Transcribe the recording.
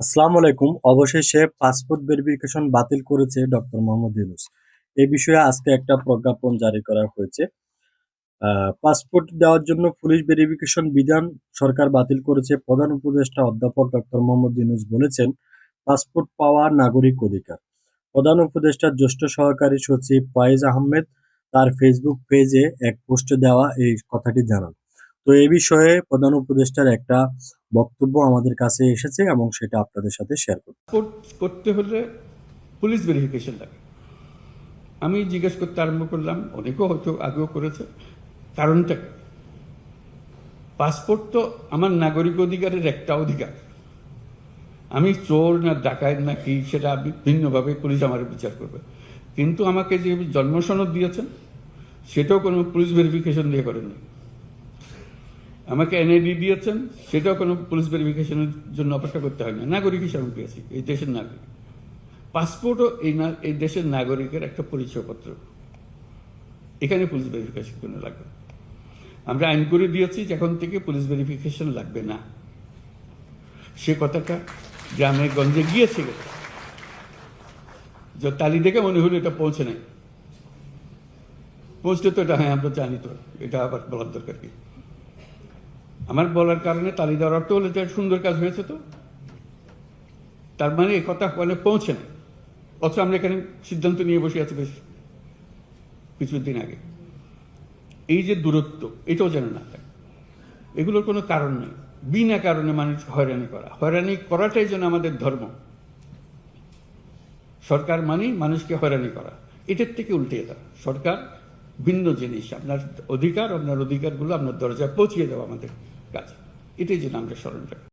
আসসালামু আলাইকুম। অবশেষে পাসপোর্ট ভেরিফিকেশন বাতিল করেছে ডক্টর মোহাম্মদ ইউনুস। এই বিষয়ে আজকে একটা প্রজ্ঞাপন জারি করা হয়েছে। পাসপোর্ট দেওয়ার জন্য পুলিশ ভেরিফিকেশন বিধান সরকার বাতিল করেছে। প্রধান উপদেষ্টা অধ্যাপক ডক্টর মোহাম্মদ ইউনুস বলেছেন, পাসপোর্ট পাওয়া নাগরিক অধিকার। প্রধান উপদেষ্টার জ্যেষ্ঠ সহকারী সচিব ফয়েজ আহমেদ তার ফেসবুক পেজে এক পোস্টে দেওয়া এই কথাটি জানান। তো এই বিষয়ে প্রধান উপদেষ্টার একটা বক্তব্য আমাদের কাছে এসেছে এবং সেটা আপনাদের সাথে শেয়ার পাসপোর্ট করতে হলে পুলিশ ভেরিফিকেশন লাগে। আমি জিজ্ঞেস করতে আরম্ভ করলাম, অনেকেও হয়তো আগেও করেছে। কারণটা পাসপোর্ট তো আমার নাগরিক অধিকারের একটা অধিকার। আমি চোর না ডাকাত না কি, সেটা ভিন্নভাবে পুলিশ আমার বিচার করবে। কিন্তু আমাকে যে জন্মসনদ দিয়েছেন, সেটাও কোনো পুলিশ ভেরিফিকেশন দিয়ে করেননি। আমাকে এনআইডি দিয়েছেন, সেটাও কোনো পুলিশ ভেরিফিকেশনের জন্য অপেক্ষা করতে হয় না। নাগরিক হিসাবে আমি পেয়েছি, এই দেশের নাগরিক। পাসপোর্টও এই না, এই দেশের নাগরিকের একটা পরিচয়পত্র এখানে পুলিশ ভেরিফিকেশন কোনো লাগবে? আমরা আইন করে দিয়েছি যে এখন থেকে পুলিশ ভেরিফিকেশন লাগবে না। সে কথাটা গ্রামে গঞ্জে গিয়েছে যে তালি দেখে মনে হলো এটা পৌঁছে নাই। পৌঁছতে তো এটা হ্যাঁ আমরা জানি তো, এটা আবার বলার দরকার কি? আমার বলার কারণে তালি দেওয়ার অর্থ হলো সুন্দর কাজ হয়েছে তো। তার মানে এই কথা মানে পৌঁছে না। অথচ আমরা এখানে সিদ্ধান্ত নিয়ে বসে আছি বেশ কিছুদিন আগে। এই যে দূরত্ব, এটাও যেন না থাকে এগুলোর কোনো কারণ নেই। বিনা কারণে মানুষ হয়রানি করা। হয়রানি করাটাই যেন আমাদের ধর্ম। সরকার মানেই মানুষকে হয়রানি করা। এটার থেকে উল্টে দেওয়া। সরকার ভিন্ন জিনিস। আপনার অধিকার, আপনার অধিকারগুলো আপনার দরজায় পৌঁছিয়ে দেওয়া আমাদের কাজ। এটাই যেন আমরা স্মরণ রাখি।